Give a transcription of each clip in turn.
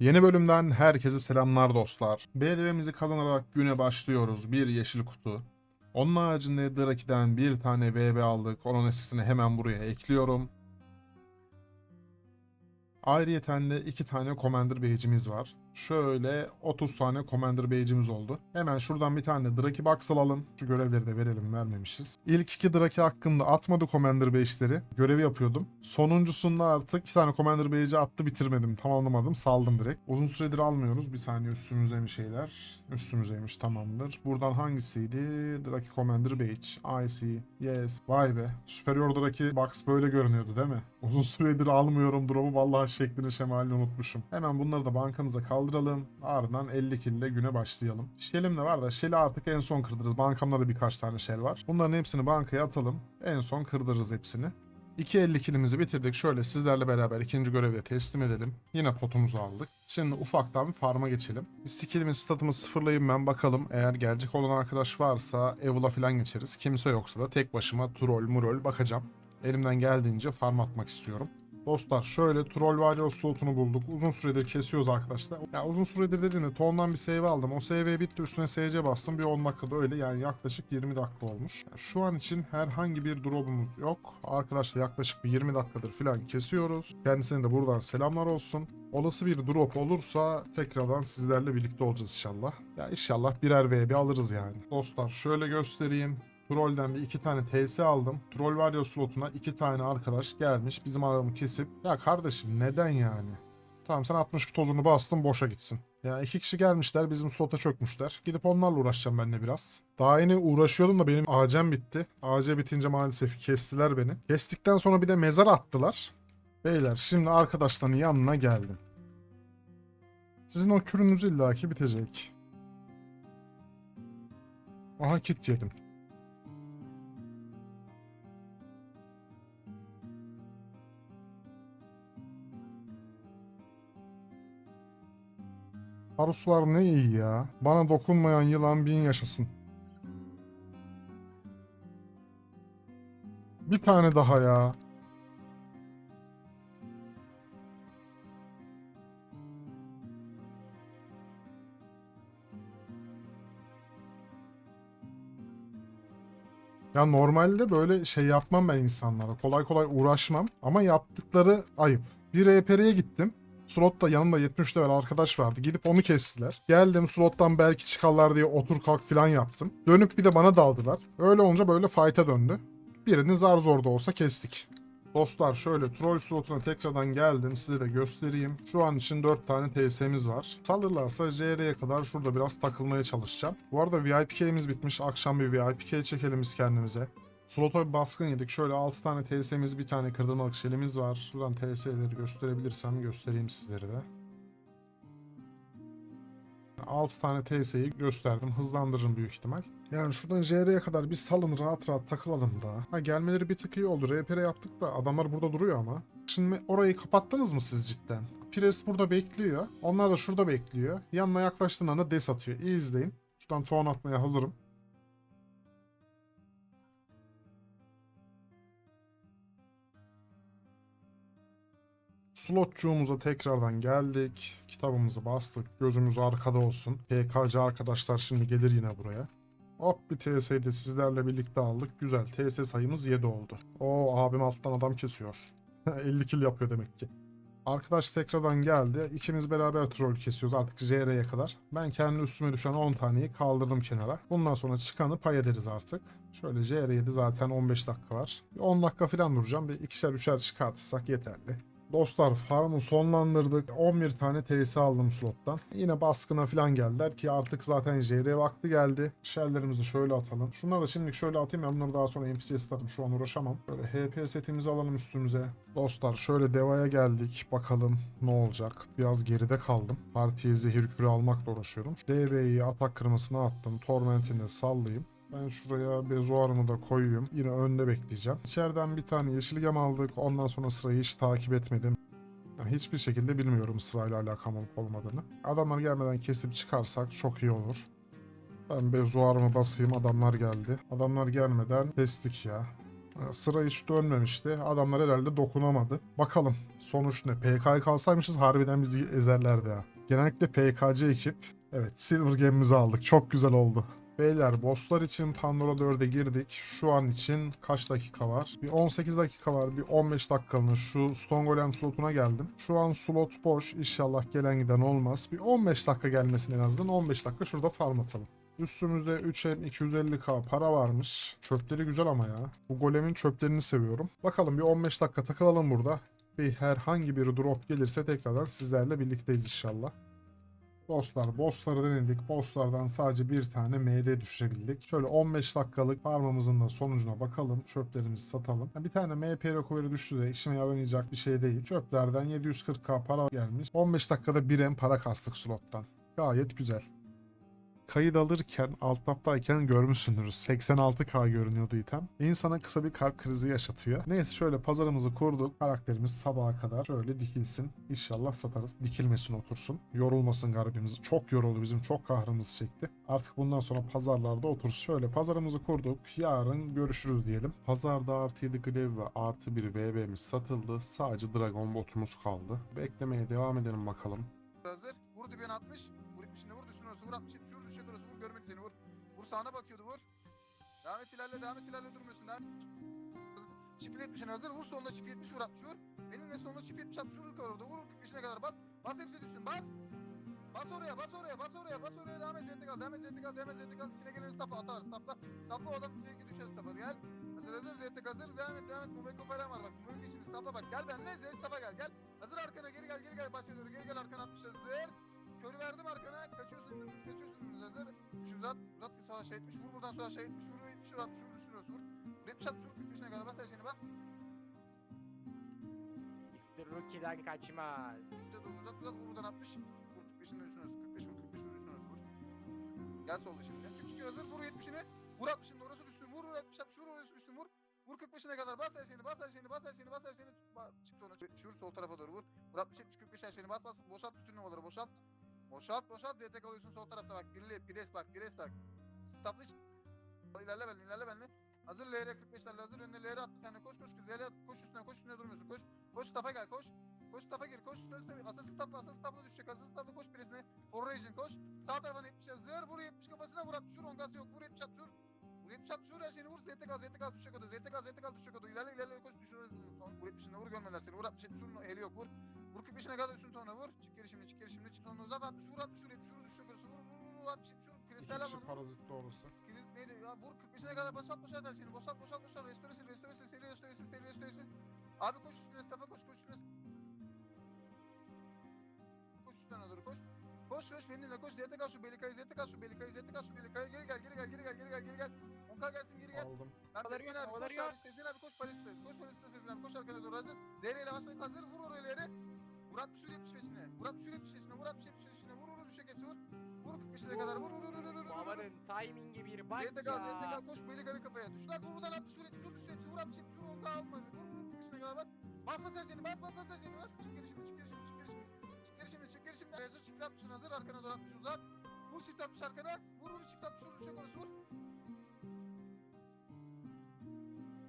Yeni bölümden herkese selamlar dostlar. BDV'mizi kazanarak güne başlıyoruz. Bir yeşil kutu. Onun haricinde Draki'den bir tane VB aldık. Onun sesini hemen buraya ekliyorum. Ayrıyeten de iki tane Commander Badge'imiz var. Şöyle 30 tane Commander Badge'imiz oldu. Hemen şuradan bir tane Draki Box alalım. Şu görevleri de verelim vermemişiz. İlk iki Draki hakkında atmadı Commander Badge'leri. Görevi yapıyordum. Sonuncusunda artık iki tane Commander Badge'i attı bitirmedim. Tamamlamadım saldım direkt. Uzun süredir almıyoruz. Bir saniye üstümüze mi şeyler? Üstümüzeymiş tamamdır. Buradan hangisiydi? Draki Commander Badge. I see. Yes. Vay be. Superior Draki Box böyle görünüyordu değil mi? Uzun süredir almıyorum drop'u. Vallahi şeklini şemalini unutmuşum. Hemen bunları da bankamıza kaldıralım. Ardından 50 kill ile güne başlayalım. Shell'im de var da Shell'i artık en son kırdırırız. Bankamda da birkaç tane Shell var. Bunların hepsini bankaya atalım. En son kırdırırız hepsini. 2.50 kilimizi bitirdik. Şöyle sizlerle beraber ikinci görevi de teslim edelim. Yine potumuzu aldık. Şimdi ufaktan bir farma geçelim. Bir skillimin statımı sıfırlayayım ben bakalım. Eğer gelecek olan arkadaş varsa Evil'a falan geçeriz. Kimse yoksa da tek başıma troll murol bakacağım. Elimden geldiğince farm atmak istiyorum. Dostlar şöyle Troll Warrior slotunu bulduk. Uzun süredir kesiyoruz arkadaşlar. Ya uzun süredir dediğimde tondan bir save aldım. O save bitti üstüne SC bastım. Bir 10 dakikada öyle yani yaklaşık 20 dakika olmuş. Yani şu an için herhangi bir drop'umuz yok. Arkadaşlar yaklaşık bir 20 dakikadır falan kesiyoruz. Kendisine de buradan selamlar olsun. Olası bir drop olursa tekrardan sizlerle birlikte olacağız inşallah. Ya inşallah birer VB alırız yani. Dostlar şöyle göstereyim. Troll'den bir iki tane TS aldım. Troll var ya slotuna iki tane arkadaş gelmiş bizim adamı kesip ya kardeşim neden yani? Tamam sen 60 tozunu bastın boşa gitsin. Ya iki kişi gelmişler bizim slota çökmüşler. Gidip onlarla uğraşacağım ben de biraz. Daha yeni uğraşıyordum da benim AC'm bitti. AC bitince maalesef kestiler beni. Kestikten sonra bir de mezar attılar. Beyler şimdi arkadaşların yanına geldim. Sizin o kürünüz illaki bitecek. Aha kit yedim. Haruslar ne iyi ya. Bana dokunmayan yılan bin yaşasın. Bir tane daha ya. Ya normalde böyle şey yapmam ben insanlara. Kolay kolay uğraşmam. Ama yaptıkları ayıp. Bir RPR'ye gittim. Slotta yanımda 73 level arkadaş vardı. Gidip onu kestiler. Geldim slottan belki çıkarlar diye otur kalk falan yaptım. Dönüp bir de bana daldılar. Öyle olunca böyle fight'a döndü. Birini zar zor da olsa kestik. Dostlar şöyle troll slotuna tekrardan geldim. Size de göstereyim. Şu an için 4 tane TS'miz var. Salırlarsa JR'ye kadar şurada biraz takılmaya çalışacağım. Bu arada VIPK'miz bitmiş. Akşam bir VIPK çekelim biz kendimize. Slota baskın yedik. Şöyle 6 tane TS'miz, bir tane kırdırmalık şelimiz var. Şuradan TS'leri gösterebilirsem göstereyim sizlere de. 6 tane TS'yi gösterdim. Hızlandırırım büyük ihtimal. Yani şuradan JR'ye kadar bir salın rahat rahat takılalım da. Ha gelmeleri bir tık iyi oldu. RPR yaptık da adamlar burada duruyor ama. Şimdi orayı kapattınız mı siz cidden? Pires burada bekliyor. Onlar da şurada bekliyor. Yanına yaklaştığın anda des atıyor. İyi izleyin. Şuradan ton atmaya hazırım. Slotçuğumuza tekrardan geldik. Kitabımızı bastık. Gözümüz arkada olsun. PKC arkadaşlar şimdi gelir yine buraya. Hop bir TS'yi de sizlerle birlikte aldık. Güzel. TS sayımız 7 oldu. O abim alttan adam kesiyor. 50 kill yapıyor demek ki. Arkadaş tekrardan geldi. İkimiz beraber troll kesiyoruz artık JR'ye kadar. Ben kendi üstüme düşen 10 taneyi kaldırdım kenara. Bundan sonra çıkanı pay ederiz artık. Şöyle JR'ye de zaten 15 dakika var. Bir 10 dakika falan duracağım. Bir ikişer üçer çıkartırsak yeterli. Dostlar farmı sonlandırdık. 11 tane TS aldım slottan. Yine baskına falan geldiler ki artık zaten JR vakti geldi. Shelllerimizi şöyle atalım. Şunları da şimdilik şöyle atayım ya bunları daha sonra NPC'ye satarım. Şu an uğraşamam. Böyle HP setimizi alalım üstümüze. Dostlar şöyle devaya geldik. Bakalım ne olacak. Biraz geride kaldım. Partiye zehir kürü almakla uğraşıyorum. DB'yi atak kırmızısına attım. Torment'ini sallayayım. Ben şuraya bezuarımı da koyayım. Yine önde bekleyeceğim. İçeriden bir tane yeşil gem aldık. Ondan sonra sırayı hiç takip etmedim. Yani hiçbir şekilde bilmiyorum sırayla alakam olup olmadığını. Adamlar gelmeden kesip çıkarsak çok iyi olur. Ben bezuarımı basayım adamlar geldi. Adamlar gelmeden kestik ya. Sıra hiç dönmemişti. Adamlar herhalde dokunamadı. Bakalım sonuç ne? PK'ya kalsaymışız harbiden bizi ezerlerdi ha. Genellikle PKC ekip. Evet Silver Game'imizi aldık. Çok güzel oldu. Beyler bosslar için Pandora 4'e girdik. Şu an için kaç dakika var? Bir 18 dakika var. Bir 15 dakikalığına şu Stone Golem slotuna geldim. Şu an slot boş. İnşallah gelen giden olmaz. Bir 15 dakika gelmesin en azından. 15 dakika şurada farm atalım. Üstümüzde 3'en 250k para varmış. Çöpleri güzel ama ya. Bu golemin çöplerini seviyorum. Bakalım bir 15 dakika takılalım burada. Bir herhangi bir drop gelirse tekrardan sizlerle birlikteyiz inşallah. Bosslar, bossları denedik. Bosslardan sadece bir tane MD düşürebildik. Şöyle 15 dakikalık farmımızın da sonucuna bakalım. Çöplerimizi satalım. Bir tane MP recovery düştü de işime yaramayacak bir şey değil. Çöplerden 740k para gelmiş. 15 dakikada 1 para kastık slottan. Gayet güzel. Kayıt alırken alt taptayken görmüşsündür. 86k görünüyordu item. İnsana kısa bir kalp krizi yaşatıyor. Neyse şöyle pazarımızı kurduk. Karakterimiz sabaha kadar şöyle dikilsin. İnşallah satarız. Dikilmesin otursun. Yorulmasın garibimiz. Çok yoruldu bizim. Çok kahrımızı çekti. Artık bundan sonra pazarlarda otursun. Şöyle pazarımızı kurduk. Yarın görüşürüz diyelim. Pazarda artı 7 Glaive ve artı 1 VB'miz satıldı. Sadece Dragon botumuz kaldı. Beklemeye devam edelim bakalım. Hazır. Vurdu ben atmış. 70 vur düştün orası vur 60 70 vur düşecek orası vur görmedi seni vur. Vur sağına bakıyordu vur. Devam et ilerle devam et ilerle durmuyorsun devam et. Çift hazır vur sonuna çift 70 vur 60 vur. Benimle sonuna çift 70 60 vur orada vur 45'ine kadar bas. Bas hepsi düşsün bas. Bas oraya, bas oraya, bas oraya, bas oraya. Devam et zeytin kal, devam et zeytin kal, devam et zeytin kal. İçine gelen stafla atar, stafla. Stafla o adam zeytin düşer stafla. Gel. Hazır hazır zeytin hazır. Devam et, devam et. Mumeko falan var bak. Mumeko şimdi stafla bak. Gel benimle zeytin stafa gel, gel. Hazır arkana geri gel, geri gel. Başa doğru geri gel arkana atmış hazır. Körü verdim arkana. Kaçıyorsun kaçıyorsun hazır. Şu uzat, uzat sağa şey etmiş. Vur buradan sağa şey etmiş. Vur 70 vur 60 vur düşürüyorsun vur. 70 60 vur 45'ine kadar bas her şeyini bas. Mr. Rookie'den kaçmaz. Uzat uzat uzat vur buradan 60. Vur 45'ine üstüne orası. 45 vur 45 vur üstüne vur. Gel solda şimdi. Çık çıkıyor hazır. Vur 70'ini. Vur 60'ını orası düşsün. Vur 70 60 vur orası düşsün vur. Vur 45'ine kadar bas her şeyini bas her şeyini bas her şeyini bas her şeyini Ba- çıktı ona şur sol tarafa doğru vur. Vur 60 70 45 her şeyini bas bas boşalt bütün numaraları boşalt. Boşalt boşalt ZT kalıyorsun sol tarafta bak. Birli pires bak pires bak. Staflı ilerle benimle ilerle benimle. Hazır LR 45'lerle hazır önüne LR at bir tane koş koş LR at koş üstüne koş üstüne durmuyorsun koş. Koş stafa gel koş. Koş stafa gir koş üstüne üstüne asası stafla asası stafla düşecek asası stafla koş birisine. Forrage'in koş. Sağ tarafına 70 hazır vur 70 kafasına vur 60 vur 10 gaz yok vur 70 60 vur. Vur 70 60 vur her şeyini vur ZT kal ZT kal düşecek o da ZT kal ZT kal düşecek o da. İlerle ilerle koş düşür. Vur 70'ine vur görmeler seni. Vur 60 70 vur eli yok vur. Vur 45'ine kadar üstün tona vur. Çık geri şimdi çık geri şimdi çık sonuna uzat 60 vur 60 vur 70 vur düşecek orası. Vur vur vur 60 70 vur. İki Kristal ama parazitli orası. Kilit neydi? Ya vur 45'ine kadar boşalt boşalt her şeyini. Boşalt boşalt. Boşalt restoresi restoresi seri restoresi seri restoresi Abi koş üstüne stafa koş koş üstüne. Koş üstüne doğru koş Koş koş benimle koş kal şu belikayı kal şu belikayı kal şu belikayı geri gel geri gel geri gel geri gel geri gel 10k gelsin geri gel Aldım. Havaları Sezgin abi koş abi Sezgin abi koş Paris'te koş Paris'te Sezgin abi koş arkana doğru hazır Dere ile başlayıp hazır vur oraya yere Vur 60 vur 75'ine Vur 60 vur 75'ine Vur 60 75'ine Vur vur düşecek hepsi vur Vur 45'ine kadar vur vur vur vur vur Babanın timingi bir bak Zeyte kal, zeyte ya. kal, koş beylik arı kafaya. Düş lan vur buradan 60 vur, 70 vur, düş hepsi vur, 60 70 vur, 10 alma. Vur vur, peşine kadar bas. Bas bas her şeyini, bas bas bas her şeyini, bas. Çık geri şimdi, çık geri şimdi, çık geri şimdi. Şimdi, çık geri şimdi. Rezo çift 60'ın hazır, arkana doğru 60 uzat. Vur çift 60 arkana, vur vur çift 60 vur, düşecek orası vur.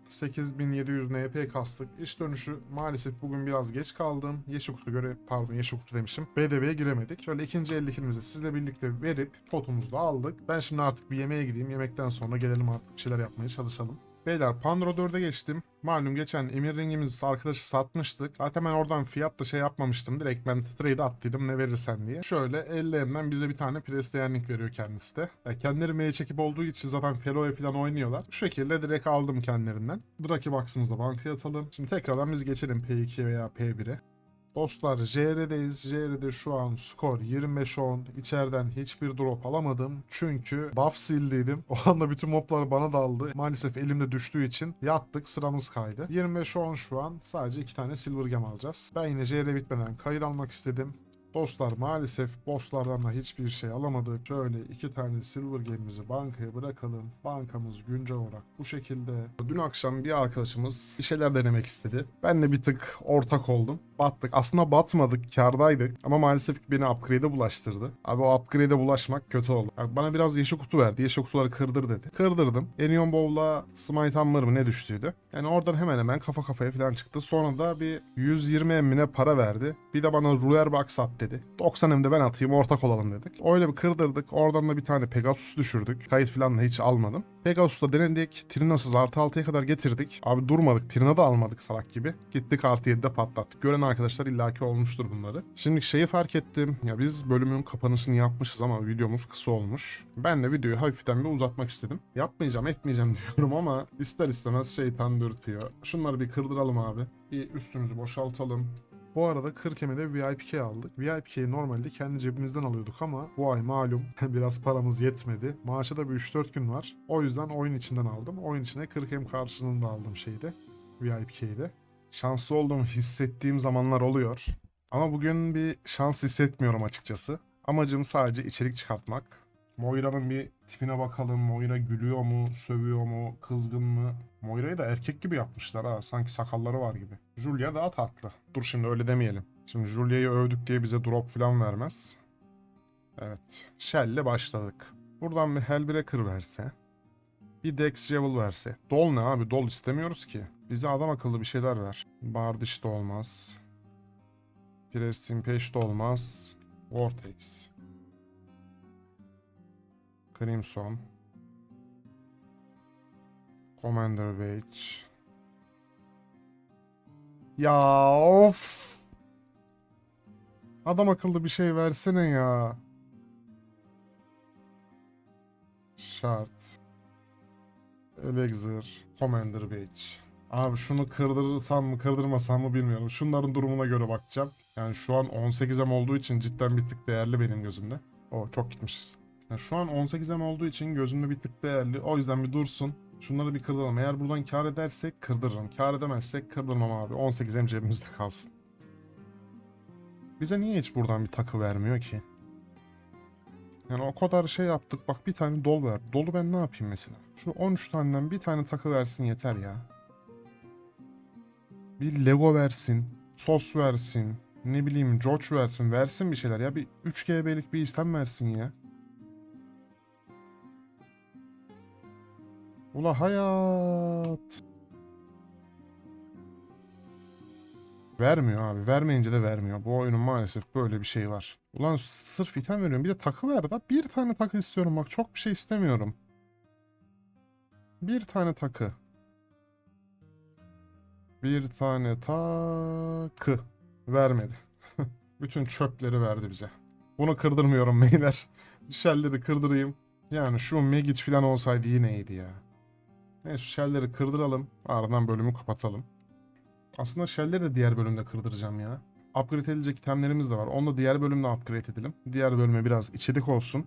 8700 NP kastık. İş dönüşü maalesef bugün biraz geç kaldım. Yeşil kutu göre pardon yeşil kutu demişim. BDV'ye giremedik. Şöyle ikinci el dikilimizi sizle birlikte verip potumuzu da aldık. Ben şimdi artık bir yemeğe gideyim. Yemekten sonra gelelim artık bir şeyler yapmaya çalışalım. Beyler Pandora 4'e geçtim. Malum geçen Emir Ring'imizi arkadaşı satmıştık. Zaten ben oradan fiyat da şey yapmamıştım. Direkt ben trade attıydım ne verirsen diye. Şöyle 50 emden bize bir tane presleyenlik veriyor kendisi de. Ya kendileri mail çekip olduğu için zaten Felo'ya falan oynuyorlar. Bu şekilde direkt aldım kendilerinden. Draki Box'ımızda bankaya atalım. Şimdi tekrardan biz geçelim P2 veya P1'e. Dostlar JR'deyiz. JR'de şu an skor 25-10. İçeriden hiçbir drop alamadım. Çünkü buff sildiydim. O anda bütün moblar bana daldı. Maalesef elimde düştüğü için yattık. Sıramız kaydı. 25-10 şu an. Sadece iki tane silver gem alacağız. Ben yine JR bitmeden kayıt almak istedim. Dostlar maalesef bosslardan da hiçbir şey alamadık. Şöyle iki tane silver game'imizi bankaya bırakalım. Bankamız güncel olarak bu şekilde. Dün akşam bir arkadaşımız bir şeyler denemek istedi. Ben de bir tık ortak oldum. Battık. Aslında batmadık, kardaydık. Ama maalesef beni upgrade'e bulaştırdı. Abi o upgrade'e bulaşmak kötü oldu. Bak bana biraz yeşil kutu verdi. Yeşil kutuları kırdır dedi. Kırdırdım. Enion Bowl'a Smite Hammer mı ne düştüydü? Yani oradan hemen hemen kafa kafaya falan çıktı. Sonra da bir 120 emmine para verdi. Bir de bana Ruler Box at dedi. 90 emde ben atayım ortak olalım dedik. Öyle bir kırdırdık. Oradan da bir tane Pegasus düşürdük. Kayıt falan da hiç almadım. Pegasus'ta denedik. Trinasız artı 6'ya kadar getirdik. Abi durmadık. Trina da almadık salak gibi. Gittik artı 7'de patlattık. Gören arkadaşlar illaki olmuştur bunları. Şimdi şeyi fark ettim. Ya biz bölümün kapanışını yapmışız ama videomuz kısa olmuş. Ben de videoyu hafiften bir uzatmak istedim. Yapmayacağım etmeyeceğim diyorum ama ister istemez şeytan dürtüyor. Şunları bir kırdıralım abi. Bir üstümüzü boşaltalım. Bu arada 40 de VIPK aldık. VIPK'yi normalde kendi cebimizden alıyorduk ama bu ay malum biraz paramız yetmedi. Maaşa da bir 3-4 gün var. O yüzden oyun içinden aldım. Oyun içine 40M karşılığında aldım şeyde. VIPK'yi de. Şanslı olduğumu hissettiğim zamanlar oluyor. Ama bugün bir şans hissetmiyorum açıkçası. Amacım sadece içerik çıkartmak. Moira'nın bir tipine bakalım. Moira gülüyor mu, sövüyor mu, kızgın mı? Moira'yı da erkek gibi yapmışlar ha. Sanki sakalları var gibi. Julia daha tatlı. Dur şimdi öyle demeyelim. Şimdi Julia'yı övdük diye bize drop falan vermez. Evet. Shell'le başladık. Buradan bir Hellbreaker verse. Bir Dex Jewel verse. Dol ne abi? Dol istemiyoruz ki. Bize adam akıllı bir şeyler ver. Bardish de olmaz. Prestin Peş de olmaz. Vortex. Crimson. Commander Page. Ya of. Adam akıllı bir şey versene ya. Şart. Elixir. Commander Page. Abi şunu kırdırırsam mı kırdırmasam mı bilmiyorum. Şunların durumuna göre bakacağım. Yani şu an 18'em olduğu için cidden bir tık değerli benim gözümde. O çok gitmişiz. Yani şu an 18'em olduğu için gözümde bir tık değerli. O yüzden bir dursun. Şunları bir kırdıralım. Eğer buradan kar edersek kırdırırım. Kar edemezsek kırdırmam abi. 18'em cebimizde kalsın. Bize niye hiç buradan bir takı vermiyor ki? Yani o kadar şey yaptık. Bak bir tane dol ver. Dolu ben ne yapayım mesela? Şu 13 taneden bir tane takı versin yeter ya. Bir Lego versin. Sos versin. Ne bileyim George versin. Versin bir şeyler ya. Bir 3GB'lik bir işlem versin ya. Ula hayat. Vermiyor abi. Vermeyince de vermiyor. Bu oyunun maalesef böyle bir şey var. Ulan sırf item veriyorum. Bir de takı ver da. Bir tane takı istiyorum bak. Çok bir şey istemiyorum. Bir tane takı. Bir tane takı. Vermedi. Bütün çöpleri verdi bize. Bunu kırdırmıyorum beyler. Shell'leri kırdırayım. Yani şu Megit falan olsaydı yine iyiydi ya. Neyse şu shell'leri kırdıralım. Ardından bölümü kapatalım. Aslında shell'leri de diğer bölümde kırdıracağım ya. Upgrade edilecek itemlerimiz de var. Onu da diğer bölümde upgrade edelim. Diğer bölüme biraz içerik olsun.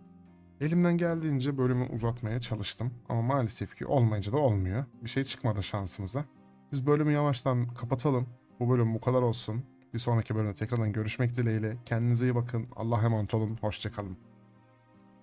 Elimden geldiğince bölümü uzatmaya çalıştım. Ama maalesef ki olmayınca da olmuyor. Bir şey çıkmadı şansımıza. Biz bölümü yavaştan kapatalım. Bu bölüm bu kadar olsun. Bir sonraki bölümde tekrardan görüşmek dileğiyle. Kendinize iyi bakın. Allah'a emanet olun. Hoşçakalın.